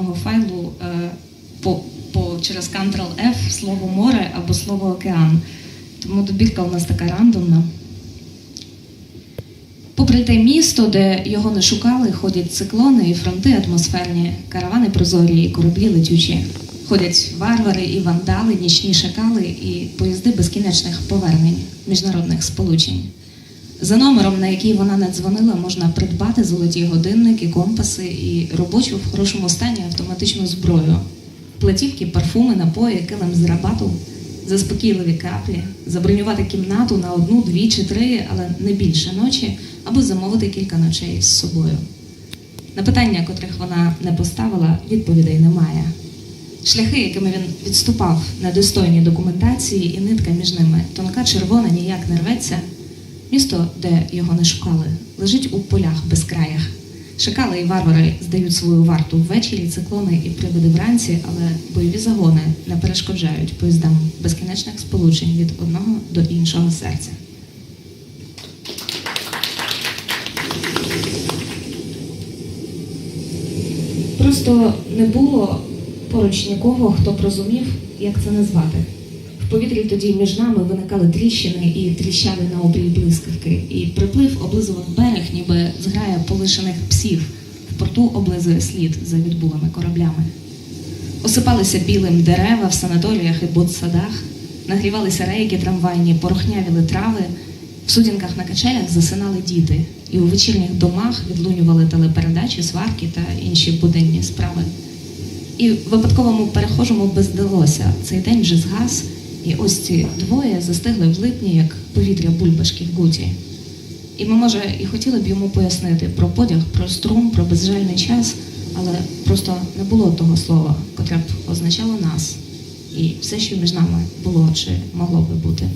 одного файлу е, по, по, через Ctrl-F слово море або слово океан. Тому добірка у нас така рандомна. Попри те місто, де його не шукали, ходять циклони і фронти атмосферні, каравани прозорі і кораблі летючі. Ходять варвари і вандали, нічні шакали і поїзди безкінечних повернень міжнародних сполучень. За номером, на який вона не дзвонила, можна придбати золоті годинники, компаси і робочу в хорошому стані автоматичну зброю, платівки, парфуми, напої, килим з рабату, заспокійливі каплі, забронювати кімнату на одну, дві чи три, але не більше ночі, або замовити кілька ночей з собою. На питання, котрих вона не поставила, відповідей немає. Шляхи, якими він відступав недостойні документації, і нитка між ними тонка червона ніяк не рветься. Місто, де його не шукали, лежить у полях безкраях. Шакали і варвари здають свою варту ввечері, циклони і приводи вранці, але бойові загони не перешкоджають поїздам безкінечних сполучень від одного до іншого серця. Просто не було поруч нікого, хто б розумів, як це назвати. Повітрі тоді між нами виникали тріщини і тріщали на обрій блискавки, і приплив облизував берег, ніби зграя полишених псів. В порту облизує слід за відбулими кораблями. Осипалися білим дерева в санаторіях і ботсадах, нагрівалися рейки трамвайні, порохнявіли трави, в сутінках на качелях засинали діти, і у вечірніх домах відлунювали телепередачі, сварки та інші буденні справи. І випадковому перехожому бездалося. Цей день вже згас, і ось ці двоє застигли в липні, як повітря бульбашки в гуті. І ми, може, і хотіли б йому пояснити про подяг, про струм, про безжальний час, але просто не було того слова, котре б означало нас і все, що між нами було чи могло би бути.